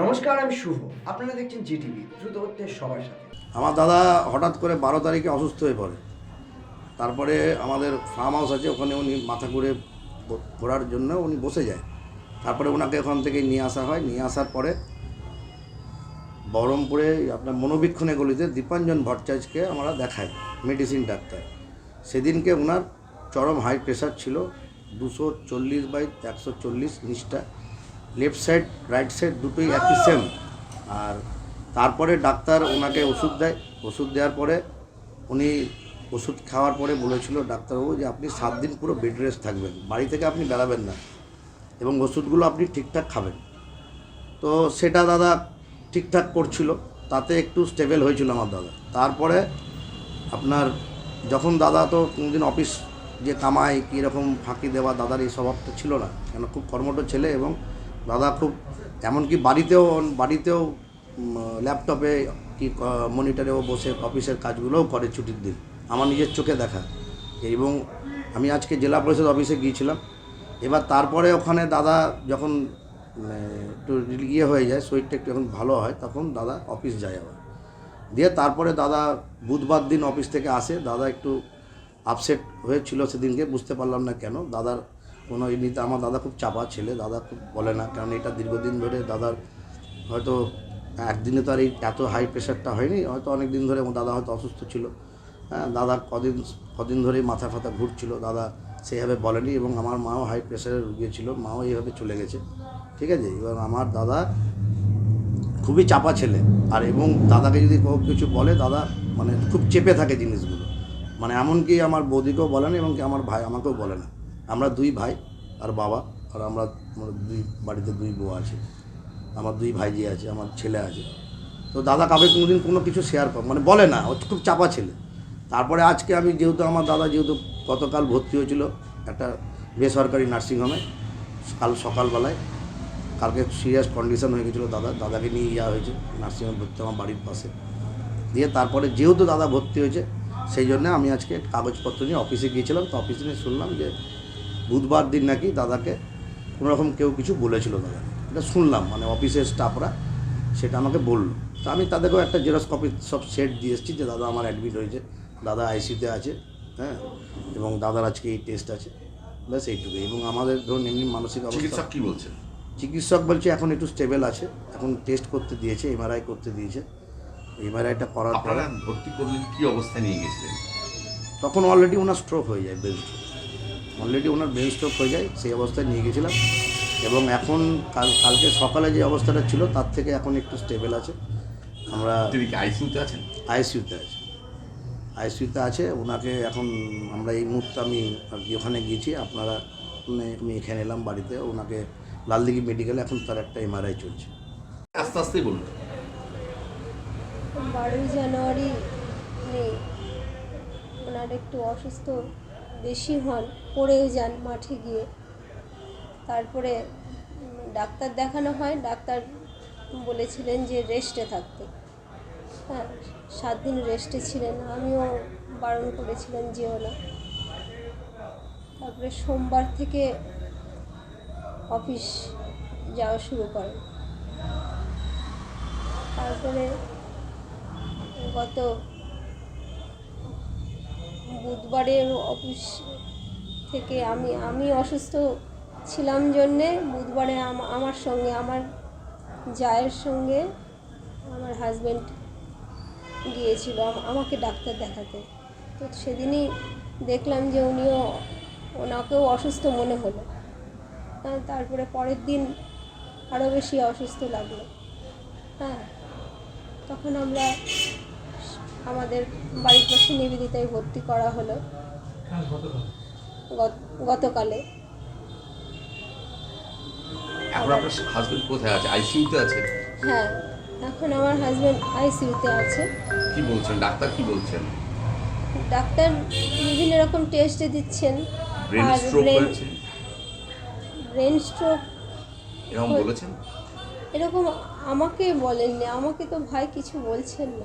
নমস্কার, আমি শুভ। আপনারা দেখছেন জিটিভি, দ্রুত হচ্ছে সবার সাথে। আমার দাদা হঠাৎ করে বারো তারিখে অসুস্থ হয়ে পড়ে। তারপরে আমাদের ফার্ম হাউস আছে, ওখানে উনি মাথা ঘুরে ঘোরার জন্য উনি বসে যায়। তারপরে ওনাকে ওখান থেকে নিয়ে আসা হয়। নিয়ে আসার পরে বহরমপুরে আপনার মনোবীক্ষণে গলিতে দীপাঞ্জন ভট্টাচার্যকে আমরা দেখাই মেডিসিন ডাক্তার। সেদিনকে ওনার চরম হাই প্রেশার ছিল, দুশো চল্লিশ বাই একশো চল্লিশ নিচটা লেফট সাইড, রাইট সাইড দুটোই একই সেম আর তারপরে ডাক্তার ওনাকে ওষুধ দেয়। ওষুধ দেওয়ার পরে উনি ওষুধ খাওয়ার পরে বলেছিল ডাক্তারবাবু যে আপনি সাত দিন পুরো বেড রেস্ট থাকবেন। বাড়ি থেকে আপনি বেরাবেন না। এবং ওষুধগুলো আপনি ঠিকঠাক খাবেন। তো সেটা দাদা ঠিকঠাক করছিল। তাতে একটু স্টেবেল হয়েছিল আমার দাদা। তারপরে আপনার যখন দাদা তো কোনোদিন অফিস যে কামায়, কীরকম ফাঁকি দেওয়া, দাদার এই স্বভাবটা ছিল না। কেন? খুব কর্মঠ ছেলে এবং দাদা খুব, এমনকি বাড়িতেও বাড়িতেও ল্যাপটপে কি মনিটরেও বসে অফিসের কাজগুলোও করে ছুটির দিন। আমার নিজের চোখে দেখা। এবং আমি আজকে জেলা পরিষদ অফিসে গিয়েছিলাম। এবার তারপরে ওখানে দাদা যখন একটু ইয়ে হয়ে যায়, শরীরটা একটু যখন ভালো হয়, তখন দাদা অফিস যায় আবার। দিয়ে তারপরে দাদা বুধবার দিন অফিস থেকে আসে। দাদা একটু আপসেট হয়েছিল সেদিনকে, বুঝতে পারলাম না কেন। দাদার কোনো এমনিতে আমার দাদা খুব চাপা ছেলে, দাদা খুব বলে না, কারণ এটা দীর্ঘদিন ধরে দাদার হয়তো একদিনে তো আর এই এত হাই প্রেশারটা হয়নি, হয়তো অনেক দিন ধরে দাদা হয়তো অসুস্থ ছিল। হ্যাঁ দাদার কদিন কদিন ধরেই মাথা ফাথা ঘুরছিল, দাদা সেইভাবে বলেনি এবং আমার মাও হাই প্রেশারের রুগী ছিল মাও এইভাবে চলে গেছে। ঠিক আছে? এবার আমার দাদা খুবই চাপা ছেলে, আর এবং দাদাকে যদি কিছু বলে, দাদা মানে খুব চেপে থাকে জিনিসগুলো। মানে এমনকি আমার বৌদিকেও বলে না এবং কি আমার ভাই আমাকেও বলে না। আমরা দুই ভাই আর বাবা, আর আমরা দুই বাড়িতে দুই বউ আছে। আমার দুই ভাইজি আছে, আমার ছেলে আছে। তো দাদা কাউকে কোনোদিন কোনো কিছু শেয়ার কর মানে বলে না, ও খুব চাপা ছেলে। তারপরে আজকে আমি যেহেতু আমার দাদা যেহেতু গতকাল ভর্তি হয়েছিল একটা বেসরকারি নার্সিংহোমে, কাল সকালবেলায়। কালকে সিরিয়াস কন্ডিশন হয়ে গেছিল দাদা, দাদাকে নিয়ে যাওয়া হয়েছে, নার্সিংহোমে ভর্তি, আমার বাড়ির পাশে। দিয়ে তারপরে যেহেতু দাদা ভর্তি হয়েছে, সেই জন্য আমি আজকে কাগজপত্র নিয়ে অফিসে গিয়েছিলাম। তো অফিসে নিয়ে শুনলাম যে বুধবার দিন নাকি দাদাকে কোনোরকম কেউ কিছু বলেছিল দাদা। এটা শুনলাম মানে অফিসের স্টাফরা সেটা আমাকে বলল। তো আমি তাদেরকেও একটা জেরক্স কপি সব সেট দিয়ে এসেছি যে দাদা আমার অ্যাডমিট হয়েছে দাদা আইসিতে আছে হ্যাঁ এবং দাদার আজকে এই টেস্ট আছে ব্যাস এইটুকু এবং আমাদের ধরুন এমনি মানসিক অবস্থা কি বলছেন চিকিৎসক বলছে এখন একটু স্টেবল আছে এখন টেস্ট করতে দিয়েছে এমআরআই করতে দিয়েছে। এমআরআইটা করার পরে ভর্তি করলেন কী অবস্থায় নিয়ে গেছিলেন? তখন অলরেডি ওনার স্ট্রোক হয়ে যায় ব্রেন স্ট্রোক অলরেডি ওনার ব্রেন স্ট্রোক হয়ে যায় সেই অবস্থায় নিয়ে গেছিলাম। এবং এখন কাল কালকে সকালে যে অবস্থাটা ছিল তার থেকে এখন একটু স্টেবল আছে। আমরা আইসিইউতে আছেন? আইসিইউতে আছে। আইসিইউতে আছে ওনাকে এখন আমরা এই মুহূর্তে আমি আর কি ওখানে গিয়েছি আপনারা মানে আমি এখানে এলাম বাড়িতে ওনাকে লালদিঘি মেডিকেলে এখন তার একটা এমআরআই চলছে। আস্তে আস্তে বলুন। বারোই জানুয়ারি উনি ওনার একটু অসুস্থ বেশি হন, পড়েও যান মাঠে গিয়ে। তারপরে ডাক্তার দেখানো হয়, ডাক্তার বলেছিলেন যে রেস্টে থাকতে। হ্যাঁ সাত দিন রেস্টে ছিলেন, আমিও বারণ করেছিলাম যেও না। তারপরে সোমবার থেকে অফিস যাওয়া শুরু করেন তারপরে গত বুধবারের অফিস থেকে আমি আমি অসুস্থ ছিলাম জন্যে বুধবারে আম- আমার সঙ্গে, আমার জায়ের সঙ্গে আমার হাজব্যান্ড গিয়েছিল আমাকে ডাক্তার দেখাতে। তো সেদিনই দেখলাম যে উনিও, ওনাকেও অসুস্থ মনে হলো। হ্যাঁ তারপরে পরের দিন আরও বেশি অসুস্থ লাগল। হ্যাঁ তখন আমরা আমাদের বাড়ির পাশে নিবেদিতায় ভর্তি করা হলো। গত- গতকালে। এখন আপনার হাজবেন্ড কোথায় আছে? আইসিইউতে আছে? হ্যাঁ এখন আমার হাজব্যান্ড আইসিইউতে আছে। কি বলছেন? ডাক্তার কি বলছেন? ডাক্তার বিভিন্ন রকম টেস্টে দিচ্ছেন। ব্রেন স্ট্রোক হয়েছে? ব্রেন স্ট্রোক এরকম বলেছেন? এরকম আমাকে বলেননি। আমাকে তো ভাই কিছু বলছেন না।